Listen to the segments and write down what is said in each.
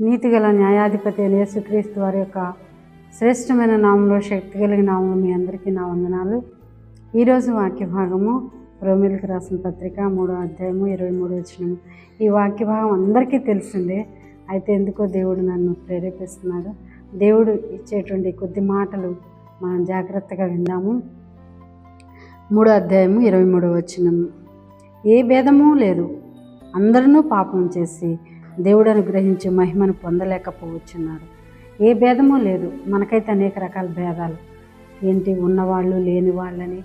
నీతిగల న్యాయాధిపతి అయిన యేసుక్రీస్తు వారి యొక్క శ్రేష్టమైన నామంలో శక్తి కలిగిన నామంలో మీ అందరికీ నా వందనాలు. ఈరోజు వాక్య భాగము రోమిల్కి రాసిన పత్రిక మూడో అధ్యాయము ఇరవై మూడు వచ్చిన ఈ వాక్య భాగం అందరికీ తెలిసిందే. అయితే ఎందుకో దేవుడు నన్ను ప్రేరేపిస్తున్నాడు. దేవుడు ఇచ్చేటువంటి కొద్ది మాటలు మనం జాగ్రత్తగా విందాము. మూడో అధ్యాయము ఇరవై మూడో వచ్చినము ఏ భేదము లేదు. అందరూ పాపం చేసి దేవుడు అనుగ్రహించే మహిమను పొందలేకపోవచ్చున్నారు. ఏ భేదము లేదు. మనకైతే అనేక రకాల భేదాలు. ఏంటి? ఉన్నవాళ్ళు లేని వాళ్ళని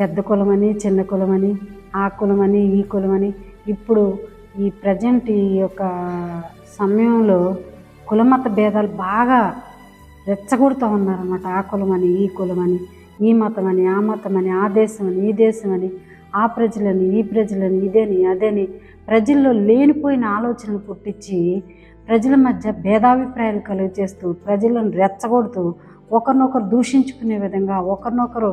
పెద్ద కులమని చిన్న కులమని ఆ కులమని ఈ కులమని. ఇప్పుడు ఈ ప్రజెంట్ ఈ యొక్క సమయంలో కులమత భేదాలు బాగా రెచ్చగొడుతూ ఉన్నారన్నమాట. ఆ కులమని ఈ కులమని ఈ మతమని ఆ మతమని ఆ దేశమని ఈ దేశమని. ఆ ప్రజలని ఈ ప్రజలని ఇదేని అదేని ప్రజల్లో లేనిపోయిన ఆలోచనలు పుట్టించి ప్రజల మధ్య భేదాభిప్రాయాలు కలుగజేస్తూ ప్రజలను రెచ్చగొడుతూ ఒకరినొకరు దూషించుకునే విధంగా ఒకరినొకరు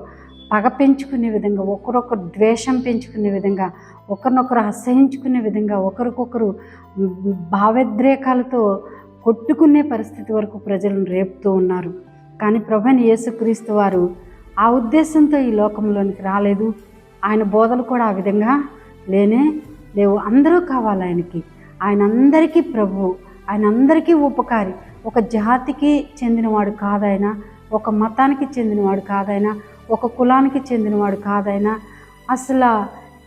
పగ పెంచుకునే విధంగా ఒకరొకరు ద్వేషం పెంచుకునే విధంగా ఒకరినొకరు అసహించుకునే విధంగా ఒకరికొకరు భావోద్రేకాలతో కొట్టుకునే పరిస్థితి వరకు ప్రజలను రేపుతూ ఉన్నారు. కానీ ప్రభుని యేసుక్రీస్తు వారు ఆ ఉద్దేశంతో ఈ లోకంలోనికి రాలేదు. ఆయన బోధలు కూడా ఆ విధంగా లేనే లేవు. అందరూ కావాలి ఆయనకి. ఆయన అందరికీ ప్రభు ఆయన అందరికీ ఉపకారి. ఒక జాతికి చెందినవాడు కాదైనా ఒక మతానికి చెందినవాడు కాదైనా ఒక కులానికి చెందినవాడు కాదైనా అసలు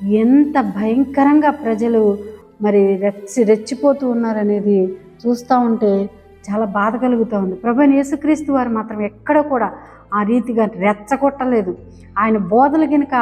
ఎంత భయంకరంగా ప్రజలు మరి రెచ్చి రెచ్చిపోతూ ఉన్నారనేది చూస్తూ ఉంటే చాలా బాధ కలుగుతూ ఉంది. ప్రభు యేసుక్రీస్తు వారు మాత్రం ఎక్కడ కూడా ఆ రీతిగా రెచ్చగొట్టలేదు. ఆయన బోధలు కనుక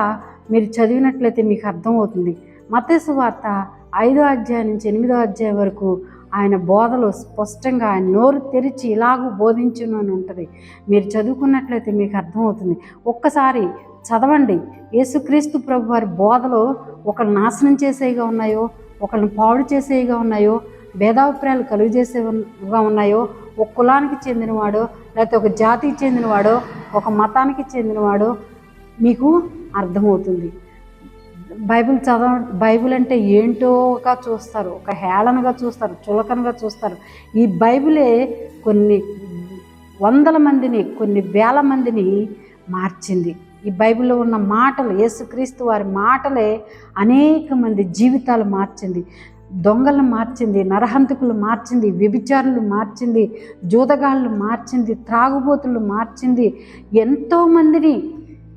మీరు చదివినట్లయితే మీకు అర్థమవుతుంది. మతేసు వార్త ఐదో అధ్యాయం నుంచి ఎనిమిదో అధ్యాయం వరకు ఆయన బోధలు స్పష్టంగా ఆయన నోరు తెరిచి ఇలాగూ బోధించును అని ఉంటుంది. మీరు చదువుకున్నట్లయితే మీకు అర్థమవుతుంది. ఒక్కసారి చదవండి. యేసుక్రీస్తు ప్రభు వారి బోధలు ఒకళ్ళు నాశనం చేసేవిగా ఉన్నాయో ఒకళ్ళని పాడు చేసేవిగా ఉన్నాయో భేదాభిప్రాయాలు కలుగజేసేవిగా ఉన్నాయో ఒక కులానికి చెందినవాడో లేకపోతే ఒక జాతికి చెందినవాడో ఒక మతానికి చెందినవాడో మీకు అర్థమవుతుంది. బైబిల్ చదవ బైబిల్ అంటే ఏంటోగా చూస్తారు. ఒక హేళనగా చూస్తారు చులకనగా చూస్తారు. ఈ బైబిలే కొన్ని వందల మందిని కొన్ని వేల మందిని మార్చింది. ఈ బైబిల్లో ఉన్న మాటలు యేసుక్రీస్తు వారి మాటలే అనేక మంది జీవితాలు మార్చింది. దొంగలను మార్చింది నరహంతకులు మార్చింది వ్యభిచారులు మార్చింది జూదగాళ్ళు మార్చింది త్రాగుబోతులు మార్చింది. ఎంతోమందిని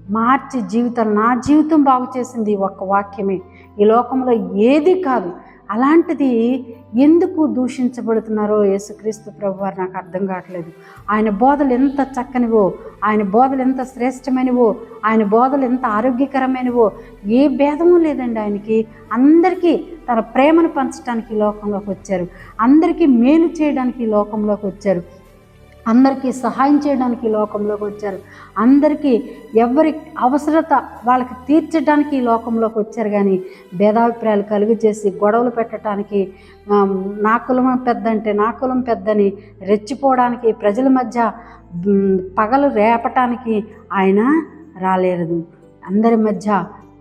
మార్చి జీవితం నా జీవితం బాగు చేసింది ఒక్క వాక్యమే. ఈ లోకంలో ఏది కాదు అలాంటిది ఎందుకు దూషించబడుతున్నారో యేసుక్రీస్తు ప్రభు వారు నాకు అర్థం కావట్లేదు. ఆయన బోధలు ఎంత చక్కనివో ఆయన బోధలు ఎంత శ్రేష్టమైనవో ఆయన బోధలు ఎంత ఆరోగ్యకరమైనవో ఏ భేదము లేదండి ఆయనకి. అందరికీ తన ప్రేమను పంచడానికి లోకంలోకి వచ్చారు. అందరికీ మేలు చేయడానికి లోకంలోకి వచ్చారు. అందరికీ సహాయం చేయడానికి లోకంలోకి వచ్చారు. అందరికీ ఎవరి అవసరత వాళ్ళకి తీర్చడానికి లోకంలోకి వచ్చారు కానీ భేదాభిప్రాయాలు కలిగి చేసి గొడవలు పెట్టడానికి నా కులం పెద్ద అంటే నా కులం పెద్దని రెచ్చిపోవడానికి ప్రజల మధ్య పగలు రేపటానికి ఆయన రాలేదు. అందరి మధ్య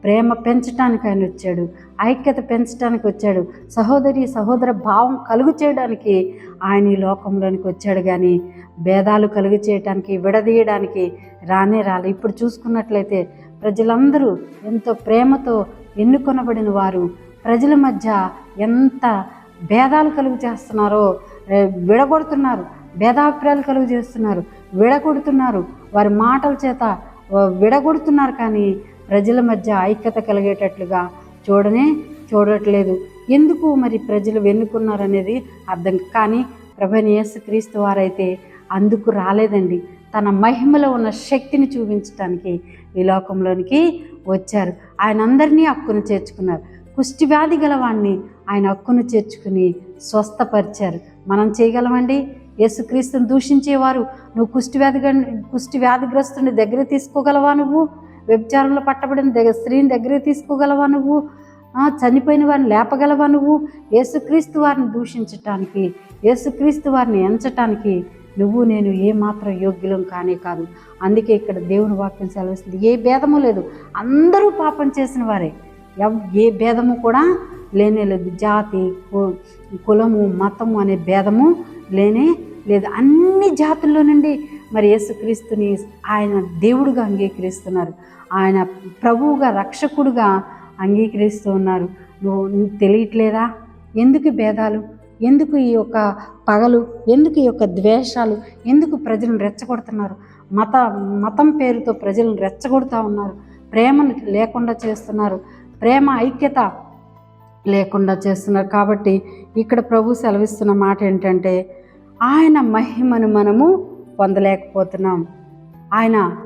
ప్రేమ పెంచడానికి ఆయన వచ్చాడు ఐక్యత పెంచడానికి వచ్చాడు సహోదరి సహోదర భావం కలుగు చేయడానికి ఆయన ఈ లోకంలోనికి వచ్చాడు కానీ భేదాలు కలుగు చేయడానికి విడదీయడానికి రానే రాలి. ఇప్పుడు చూసుకున్నట్లయితే ప్రజలందరూ ఎంతో ప్రేమతో ఎన్నుకొనబడిన వారు ప్రజల మధ్య ఎంత భేదాలు కలుగు చేస్తున్నారో విడగొడుతున్నారు భేదాభిప్రాయాలు కలుగు చేస్తున్నారు విడగొడుతున్నారు వారి మాటల చేత విడగొడుతున్నారు కానీ ప్రజల మధ్య ఐక్యత కలిగేటట్లుగా చూడనే చూడట్లేదు. ఎందుకు మరి ప్రజలు వెన్నుకున్నారనేది అర్థం కానీ ప్రభని యేసుక్రీస్తు వారైతే అందుకు రాలేదండి. తన మహిమలో ఉన్న శక్తిని చూపించడానికి ఈ లోకంలోనికి వచ్చారు. ఆయన అందరినీ హక్కును చేర్చుకున్నారు. కుష్టి వ్యాధి గలవాణ్ణి ఆయన హక్కును చేర్చుకుని స్వస్థపరిచారు. మనం చేయగలమండి? యేసుక్రీస్తుని దూషించేవారు నువ్వు కుష్టి వ్యాధి కుష్టి వ్యాధిగ్రస్తుని దగ్గర తీసుకోగలవా నువ్వు? వ్యభిచారంలో పట్టబడిన దగ్గర స్త్రీని దగ్గర తీసుకోగలవా నువ్వు? చనిపోయిన వారిని లేపగలవా నువ్వు? యేసుక్రీస్తు వారిని దూషించటానికి యేసుక్రీస్తు వారిని ఎంచటానికి నువ్వు నేను ఏమాత్రం యోగ్యులం కానే కాదు. అందుకే ఇక్కడ దేవుని వాక్యం సెలవిస్తుంది. ఏ భేదము లేదు. అందరూ పాపం చేసిన వారే. ఏ భేదము కూడా లేనే లేదు. జాతి కు- కులము మతము అనే భేదము లేనే లేదు. అన్ని జాతుల్లో నుండి మరి యేసుక్రీస్తుని ఆయన దేవుడుగా అంగీకరిస్తున్నారు. ఆయన ప్రభువుగా రక్షకుడుగా అంగీకరిస్తూ ఉన్నారు. నువ్వు తెలియట్లేదా? ఎందుకు భేదాలు? ఎందుకు ఈ యొక్క పగలు? ఎందుకు ఈ యొక్క ద్వేషాలు? ఎందుకు ప్రజలను రెచ్చగొడుతున్నారు? మత మతం పేరుతో ప్రజలను రెచ్చగొడుతూ ఉన్నారు. ప్రేమను లేకుండా చేస్తున్నారు. ప్రేమ ఐక్యత లేకుండా చేస్తున్నారు. కాబట్టి ఇక్కడ ప్రభు సెలవిస్తున్న మాట ఏంటంటే ఆయన మహిమను మనము పొందలేకపోతున్నాం. ఆయన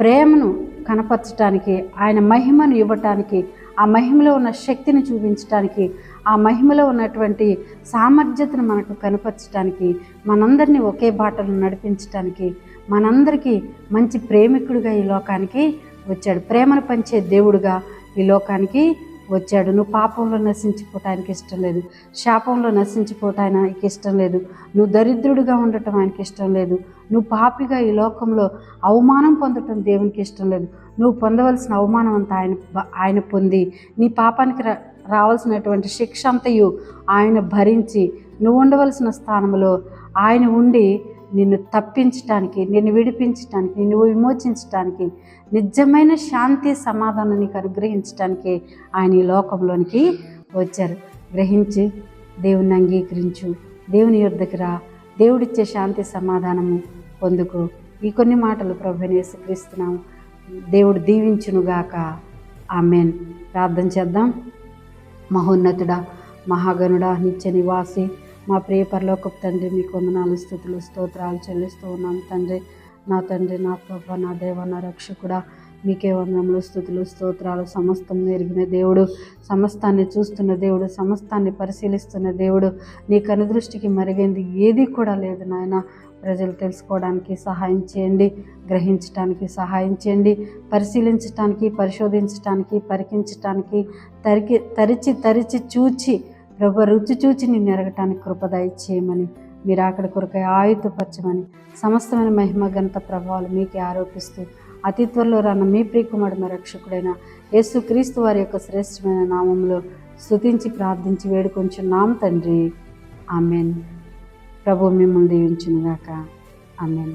ప్రేమను కనపరచడానికి ఆయన మహిమను ఇవ్వటానికి ఆ మహిమలో ఉన్న శక్తిని చూపించడానికి ఆ మహిమలో ఉన్నటువంటి సామర్థ్యతను మనకు కనపరచడానికి మనందరినీ ఒకే బాటలో నడిపించడానికి మనందరికీ మంచి ప్రేమికుడిగా ఈ లోకానికి వచ్చాడు. ప్రేమను పంచే దేవుడుగా ఈ లోకానికి వచ్చాడు. నువ్వు పాపంలో నశించిపోవటానికి ఇష్టం లేదు. శాపంలో నశించిపోవటానికి ఇష్టం లేదు. నువ్వు దరిద్రుడిగా ఉండటం ఆయనకి ఇష్టం లేదు. నువ్వు పాపిగా ఈ లోకంలో అవమానం పొందటం దేవునికి ఇష్టం లేదు. నువ్వు పొందవలసిన అవమానం అంతా ఆయన ఆయన పొంది. నీ పాపానికి రా రావాల్సినటువంటి శిక్ష అంతయు ఆయన భరించి నువ్వు ఉండవలసిన స్థానంలో ఆయన ఉండి నిన్ను తప్పించటానికి నిన్ను విడిపించటానికి నిన్ను విమోచించటానికి నిజమైన శాంతి సమాధానం నీకు అనుగ్రహించటానికి ఆయన ఈ లోకంలోనికి వచ్చారు. గ్రహించి దేవుని అంగీకరించు. దేవుని యొద్దకు రా. దేవుడిచ్చే శాంతి సమాధానము పొందుకు. ఈ కొన్ని మాటలు ప్రభునేసి యేసుక్రీస్తున్నాము దేవుడు దీవించునుగాక. ఆమెన్. ప్రార్థన చేద్దాం. మహోన్నతుడా మహాగణుడా నిత్య నివాసి మా ప్రియ పరలోకపు తండ్రి మీకు వందనాలు స్థుతులు స్తోత్రాలు చెల్లిస్తూ ఉన్నాం. తండ్రి నా తండ్రి నా ప్రభ నా దేవ నా రక్షకుడా మీకే వందనములు స్థుతులు స్తోత్రాలు సమస్తం ఎరిగిన దేవుడు సమస్తాన్ని చూస్తున్న దేవుడు సమస్తాన్ని పరిశీలిస్తున్న దేవుడు నీ కనుదృష్టికి మరిగింది ఏది కూడా లేదు నాయన. ప్రజలు తెలుసుకోవడానికి సహాయం చేయండి గ్రహించటానికి సహాయం చేయండి పరిశీలించటానికి పరిశోధించటానికి పరికించటానికి తరికి తరిచి తరిచి చూచి ప్రభు రుచి చూచి నిన్ను ఎరగటానికి కృపదయ చేయమని మీరు అక్కడ కొరకై ఆయుధపరచమని సమస్తమైన మహిమ గంత ప్రభావాలు మీకే ఆరోపిస్తూ అతి త్వరలో రాన్న మీ ప్రియకుమారుడు రక్షకుడైన యేసు క్రీస్తు వారి యొక్క శ్రేష్టమైన నామంలో స్తుతించి ప్రార్థించి వేడుకొంచున్నాం తండ్రి. ఆమెన్. ప్రభు మిమ్మల్ని దీవించునుగాక. ఆమెన్.